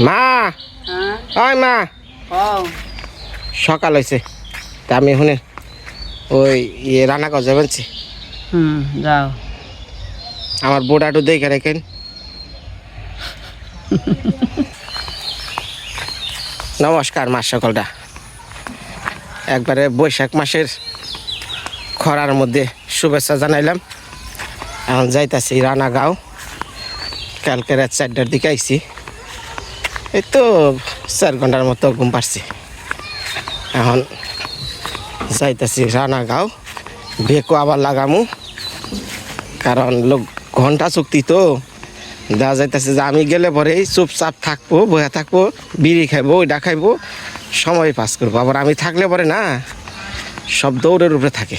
মা! হ্যাঁ? ওই মা! সকাল হয়েছে তা আমি শুনে ওই ইয়ে রান্না করে যাবেন হুম যাও। আমার একটু দেখে রেখেন। নমস্কার মাস সকলটা। একবারে বৈশাখ মাসের খরার মধ্যে শুভেচ্ছা জানাইলাম। এখন যাইতাছি রানাগাঁও। কালকে রাত চারটার দিকে আইছি। এই তো চার ঘণ্টার মতো ঘুম পারছি এখন যাইতাছি রানাগাঁও। বেকো আবার লাগামু। কারণ লোক ঘণ্টা চুক্তি তো। দেখা যাইতেছে যে আমি গেলে পরে চুপচাপ থাকব বসে থাকব, বিড়ি খাইবো ওইটা খাইবো, সময় পাস করব। আবার আমি থাকলে পরে না, সব দৌড়ের উপরে থাকে।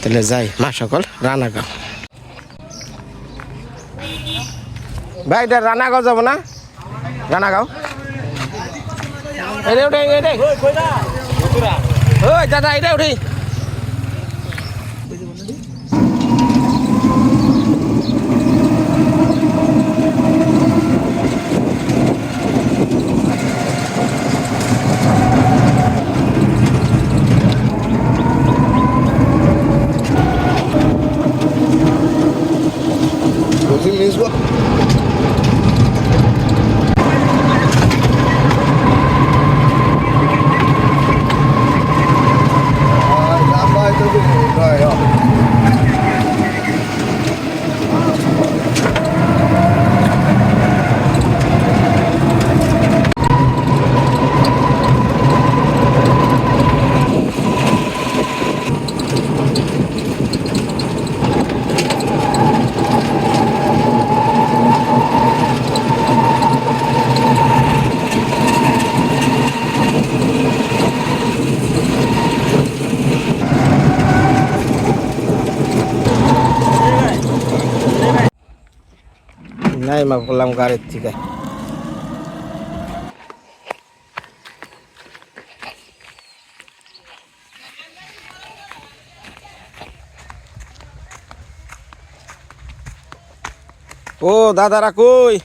তাহলে যাই, মা সকল রানাগাঁও ভাই, এটা রানাগাঁও যাব না? রানাগাঁও এটা উঠে এটা ওই, দাদা, এটা উঠে। নাই মা গাড়ির থেকে ও দাদারা কই?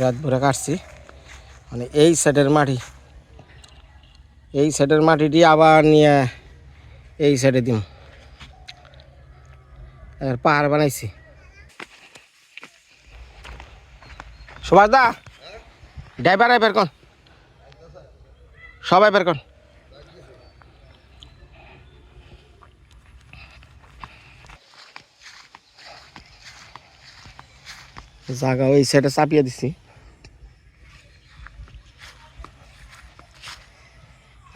রাত ভরে কাটছি। মানে এই সাইডের মাটি। এই সাইডের মাটিটি আবার নিয়ে এই সাইডে দিম। পাহাড় বানাইছি। সুভাষ দা, ড্রাইভার বের কর। সবাই বের কর। জায়গা ওই সাইডে চাপিয়ে দিছি।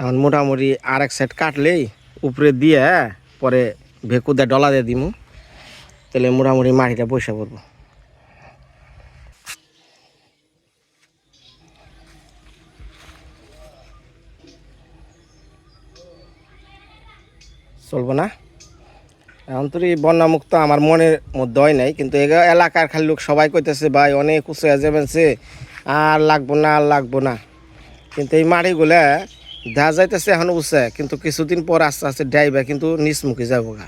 এখন মোটামুটি আর এক সেট কাটলেই উপরে দিয়ে পরে ভেকুদা ডলা দিয়ে দিমু। তাহলে মোটামুটি মাটিটা বসে পড়ব। চলবো না? এখন তো এই বন্যামুক্ত আমার মনের মধ্যে হয় নাই, কিন্তু এলাকার খালি লোক সবাই কইতেছে, ভাই, অনেক উঁচু আর লাগবো না, আর লাগবো না। কিন্তু এই মাটিগুলা দেখা যাইতেছে এখন উঠছে কিন্তু কিছুদিন পর আস্তে আস্তে ডাইবে, কিন্তু নিচমুখী যাব গা।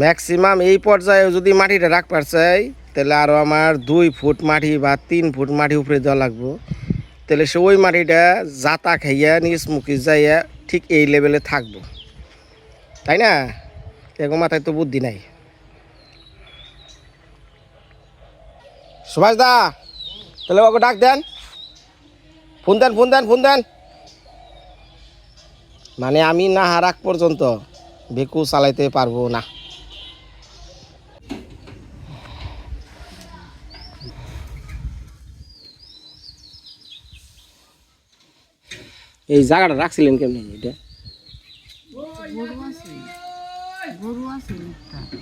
ম্যাক্সিমাম এই পর্যায়ে যদি মাটিটা রাখ চাই, তাহলে আরও আমার দুই ফুট মাটি বা তিন ফুট মাটি উপরে দেওয়া লাগবো। তাহলে সে ওই মাটিটা জাতা খাইয়া, নিচমুখী যাইয়া ঠিক এই লেভেলে থাকব। তাই না? এগো মাথায় তো বুদ্ধি নাই। সুভাষ দা তাহলে ওকে ডাক দেন। ফোন দেন ফোন দেন ফোন দেন। মানে আমি না হারাক পর্যন্ত বেকু চালাইতে পারব না। এই জায়গাটা রাখছিলেন কেমনি এটা?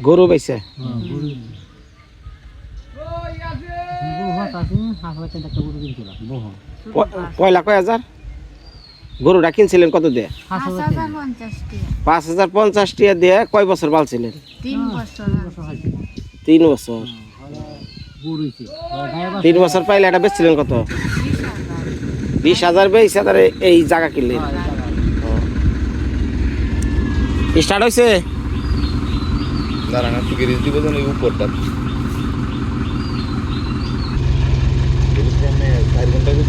গরু পাইছে পয়লা কয় হাজার? গরুটা কিনছিলেন কত দিয়ে? পাঁচ হাজার পঞ্চাশ টাকা। দিয়ে কয় বছর পালছিলেন তিন বছর তিন বছর। তিন বছর পাইলে এটা বেচছিলেন কত? বিশ হাজার বিশ হাজার হাজারে এই জায়গা কিনলেন স্টার্ট হয়েছে? দাঁড়ান একটু গিরিজ দিব যেন উপরটা চার ঘণ্টা বেট হবে না কেমন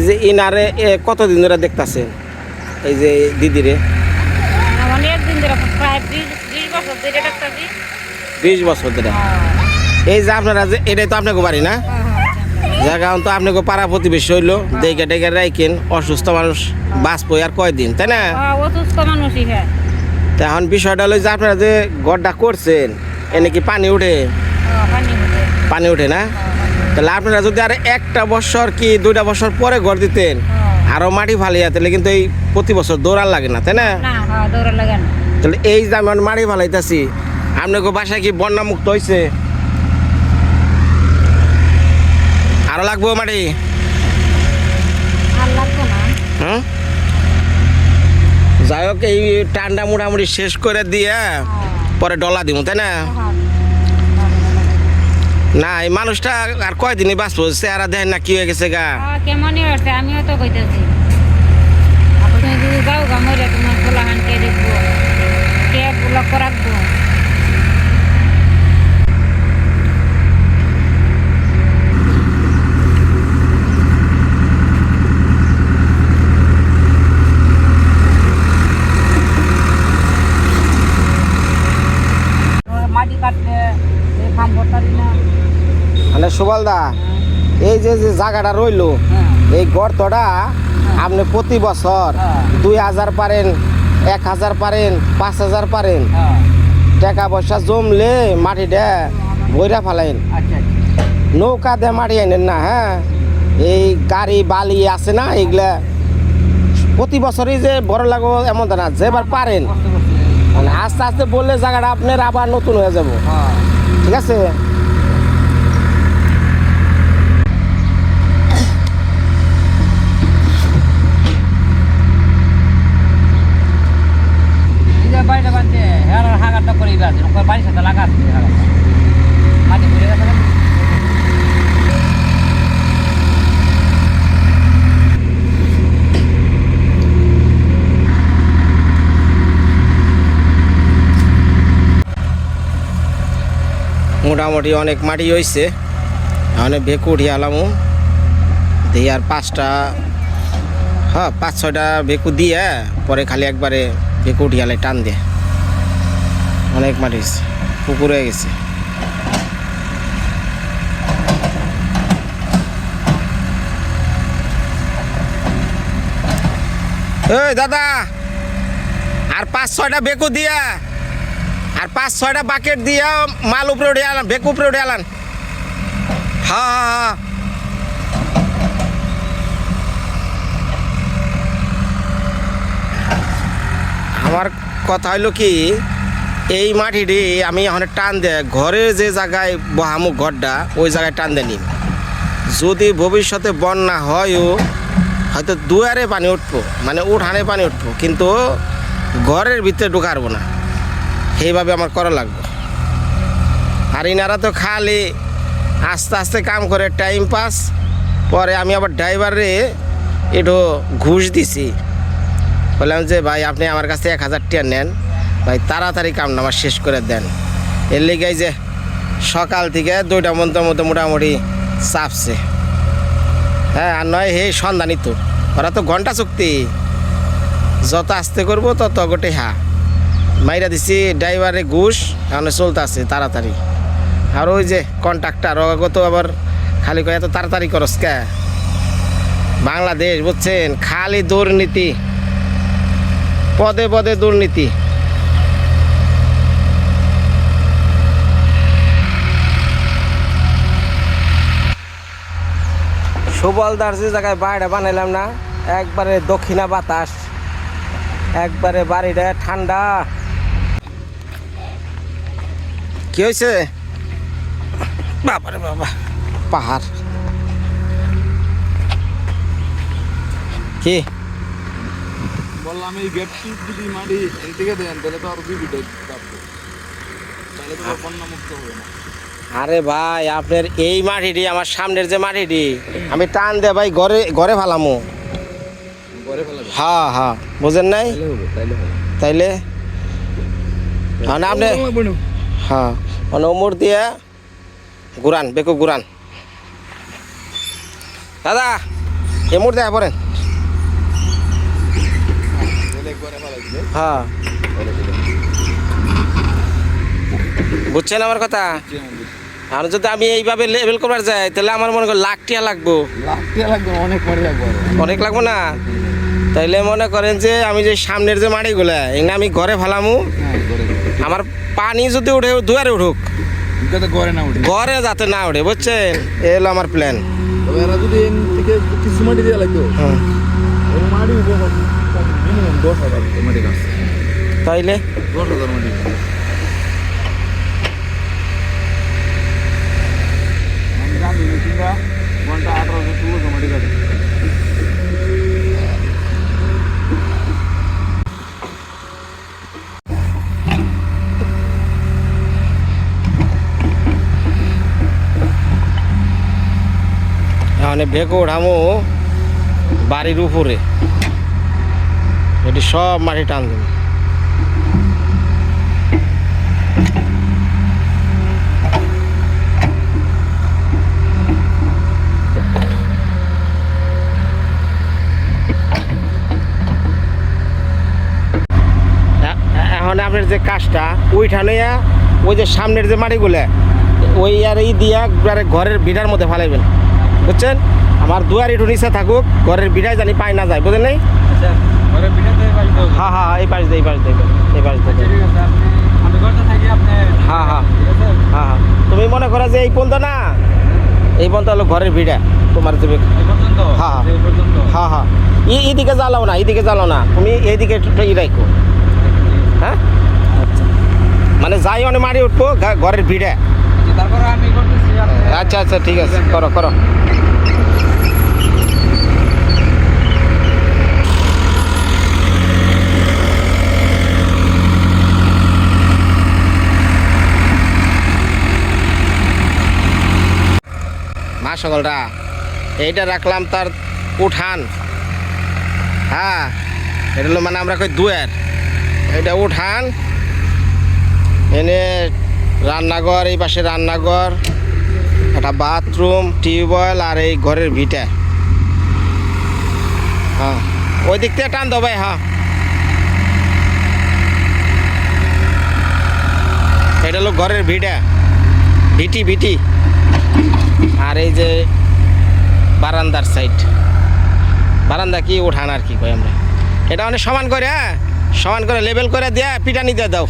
এই যে ইনারে কতদিন ধরে দেখতাছেন? এই যে দিদিরে। প্রায় বিশ বছর ধরে ধরে। এই যে আপনারা যে এটাই তো আপনাকে বাড়ি না? জায়গা তো আপনাকে পাড়া প্রতিবেশী হইল। দেখে ডেকে রাইকেন অসুস্থ মানুষ বাঁচবো আর কয়দিন তাই না? অসুস্থ মানুষই হ্যাঁ। এখন বিষয়টা হলো যে আপনারা যে গড্ডা করছেন এনে কি পানি উঠে? পানি উঠে। না? তাহলে আপনারা যদি আর একটা বছর কি দুইটা বছর পরে ঘর দিতেন আরও মাটি ফালিয়া তাহলে কিন্তু এই প্রতি বছর দৌড়ার লাগে না তাই না? হ্যাঁ লাগে না। তাহলে এই যে আমি মাটি ফালাইতেছি আপনাকে বাসায় কি বন্যা মুক্ত হয়েছে আরও লাগবো মাটি হুম? যাই হোক এই টান্ডা মোটামুটি শেষ করে দিয়ে পরে ডলা দিব তাই না? না এই মানুষটা আর কয়দিনই বাঁচবো? চেহারা দেন না, কি হয়ে গেছে গা? কেমন হচ্ছে আমিও তো কইতেছি। যদি যাও গা মরে তোমার পোলাহান কে দেখব, কে লক্ষ্য রাখব মাটি কাটতে কাম করতারি না মানে সুবলদা এই যে যে জায়গাটা রইল এই গর্তটা আপনি প্রতি বছর দুই হাজার পারেন এক হাজার পারেন পাঁচ হাজার পারেন। টাকা পয়সা জমলে মাটিটা বইরা ফেলাইন। আচ্ছা নৌকা দিয়ে মাটি আনেন না হ্যাঁ? এই গাড়ি বালি আছে না এগুলা প্রতি বছরই যে বড় লাগবো এমন না যেবার পারেন। মানে আস্তে আস্তে বললে জায়গাটা আপনার আবার নতুন হয়ে যাব। ঠিক আছে বাড়িটা বানতে হ্যাঁ হাগারটা করে আছে ওখানে বাড়ির সাথে লাগা আছে হাগারটা মাটি ঘুরে গেছে না? মোটামুটি অনেক মাটি হয়েছে অনেক বেকু উঠিয়ে আলামু দিয়ে আর পাঁচটা হ্যাঁ পাঁচ, ছয়টা বেকু দিয়ে পরে খালি একবারে বেকু উঠিয়ে টান দিয়ে। অনেক মাটি হয়েছে পুকুর হয়ে গেছে। এই দাদা, আর পাঁচ, ছয়টা বেকু দিয়া আর পাঁচ, ছয়টা বাকেট দিয়া মাল উপরে উঠে আলান বেক উপরে উঠে আলান হ্যাঁ হ্যাঁ হ্যাঁ কথা হইল কি, এই মাটিটি আমি এখন টান দে ঘরে যে জায়গায় বহামু ঘরটা, ওই জায়গায় টান দে নিম যদি ভবিষ্যতে বন্যা হয়ও, হয়তো দুয়ারে পানি উঠবো মানে উঠানে পানি উঠবো, কিন্তু ঘরের ভিতরে ঢুকারবো না। সেইভাবে আমার করা লাগবে। আর ইনারা তো খালি আস্তে আস্তে কাম করে টাইম পাস পরে আমি আবার ড্রাইভারে একটু ঘুষ দিছি। বললাম যে, ভাই, আপনি আমার কাছে এক হাজার টাকা নেন। ভাই, তাড়াতাড়ি কাম আমার শেষ করে দেন। এর লেগে যে সকাল থেকে দুইটা মন্ত্র মতো মোটামুটি চাপছে। হ্যাঁ আর নয় হে সন্ধানই তো। ওরা তো ঘণ্টা চুক্তি। যত আস্তে করব, তত গোটে হা। মাইরা দিছি, ড্রাইভারে ঘুষ এখন চলতে আছে তাড়াতাড়ি। আর ওই যে কন্ট্রাক্টার অগত আবার খালি কয়, এত তাড়াতাড়ি করস কে? বাংলাদেশ, বুঝছেন? খালি দুর্নীতি। পদে পদে দুর্নীতি। সুবলদার যে জায়গায় বাড়িটা বানাইলাম না, একবারে দক্ষিণা বাতাস। একবারে বাড়িটা ঠান্ডা। কি হয়েছে বাবারে বাবা। পাহাড়। কি? বললাম এই গেটটি যদি মারি এদিকে দেন তাহলে তো আরও কাটবে তাহলে তো বন্যা মুক্ত হবে না। আরে ভাই আপনার এই মাটিটি আমার সামনের যে মাটিটি আমি টান দে ভাই ঘরে ঘরে ফালামো। হ্যাঁ হ্যাঁ। বুঝেন নাই? তাইলে আপনি হ্যাঁ। মানে উমর দিয়ে ঘুরান বেকু ঘুরান দাদা এমুর দেয়া পড়েন। দিলে হ্যাঁ। বুঝছেন আমার কথা? আর যদি আমি এইভাবে লেভেল করবার যাই তাহলে আমার মনে করেন লাখ টিয়া লাগবো। লাখ টাকা লাগবে অনেক লাগবে অনেক লাগবো না? তাইলে মনে করেন যে আমি যে সামনের যে মাটিগুলা এগুলো আমি ঘরে ফেলামু। হ্যাঁ আমার পানি যদি উঠে দুয়ারে উঠুক। ঘরে যাতে না উঠে বুঝছেন? এ হলো আমার প্ল্যান কিছু মাটি দেওয়া লাগতো তাইলে? দশ হাজার মাটি আমি জানি মেশিনটা ঘণ্টা আঠারোশো ষোলোশো মাটি কাটে এখানে বেকো উঠামু বাড়ির উপরে। এটি সব মাটি টান দেবো। এখন আপনার যে কাজটা ওইখানে ওই যে সামনের যে মাটিগুলো, ওই আর এই দিয়া ঘরের বিড়ার মধ্যে ফালাইবেন। বুঝছেন? আমার দুয়ার একটু নিচে থাকুক ঘরের বিড়ায় জানি পাই না যায় বুঝলেন বিটাতে হ্যাঁ হ্যাঁ এই পাশ দিয়ে এই পাশ দেখবেন এই পাশ থাকি আপনি হ্যাঁ হ্যাঁ হ্যাঁ হ্যাঁ। তুমি মনে করো যে এই পর্যন্ত না? এই পর্যন্ত হলো ঘরের ভিড়া তোমার পর্যন্ত? হ্যাঁ, হ্যাঁ। হ্যাঁ হ্যাঁ। এই এইদিকে জ্বালাও না এইদিকে জ্বালাও না। তুমি এইদিকে একটু ই রাখো। হ্যাঁ? আচ্ছা। মানে যাই অনেক মারি উঠবো ঘরের ভিড়ে আচ্ছা আচ্ছা ঠিক আছে। করো করো। সকলরা এইটা রাখলাম তার উঠান। হ্যাঁ এটা হলো মানে আমরা কই দুয়ের। এটা উঠান। এনে রান্নাঘর, এই পাশে রান্নাঘর, একটা বাথরুম টিউবওয়েল আর এই ঘরের ভিটা। হ্যাঁ ওই দিক থেকে টান ভাই হ্যাঁ। এটা হলো ঘরের ভিটা। ভিটি ভিটি। আর এই যে বারান্দার সাইড বারান্দা কি ওঠান আর কি কই আমরা? এটা অনেক সমান করে হ্যাঁ? সমান করে লেবেল করে দেয়া পিটানি দিয়ে দাও।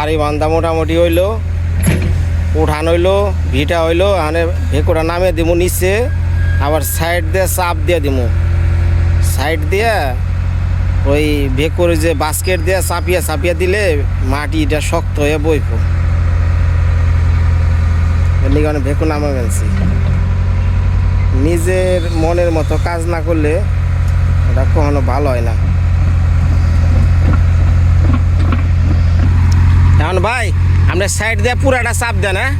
বাড়ি বান্ধা মোটামুটি হইল, উঠান হইল, ভিটা হইল মানে ভেকুটা নামিয়ে দিমু নিচে, আবার সাইড দিয়ে চাপ দিয়ে দিমু। সাইড দিয়ে ওই ভেকুর যে বাস্কেট দিয়ে চাপিয়ে চাপিয়ে দিলে মাটিটা শক্ত হয়ে বইব। এর লিগে ভেকু নামা ফেলছি নিজের মনের মতো কাজ না করলে ওটা কখনো ভালো হয় না। এখন ভাই, আমরা সাইড দিয়ে পুরাটা চাপ দেন হ্যাঁ?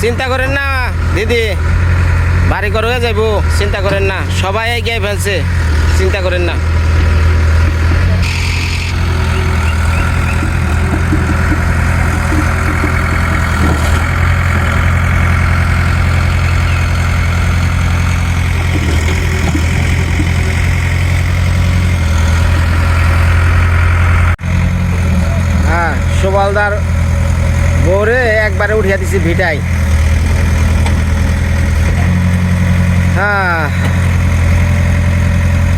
চিন্তা করেন না, দিদি। বাড়ি হয়ে যাইব, চিন্তা করেন না। সবাই এগিয়ে ফেলছে, চিন্তা করেন না হ্যাঁ সুবালদার বউরে একবারে উঠিয়া দিছি ভিটাই হ্যাঁ।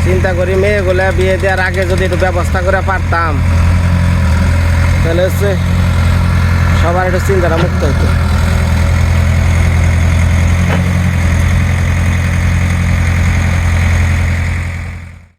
চিন্তা করি মেয়েগুলো বিয়ে দেওয়ার আগে যদি একটু ব্যবস্থা করে পারতাম। তাহলে হচ্ছে সবার একটু চিন্তাটা মুক্ত হতো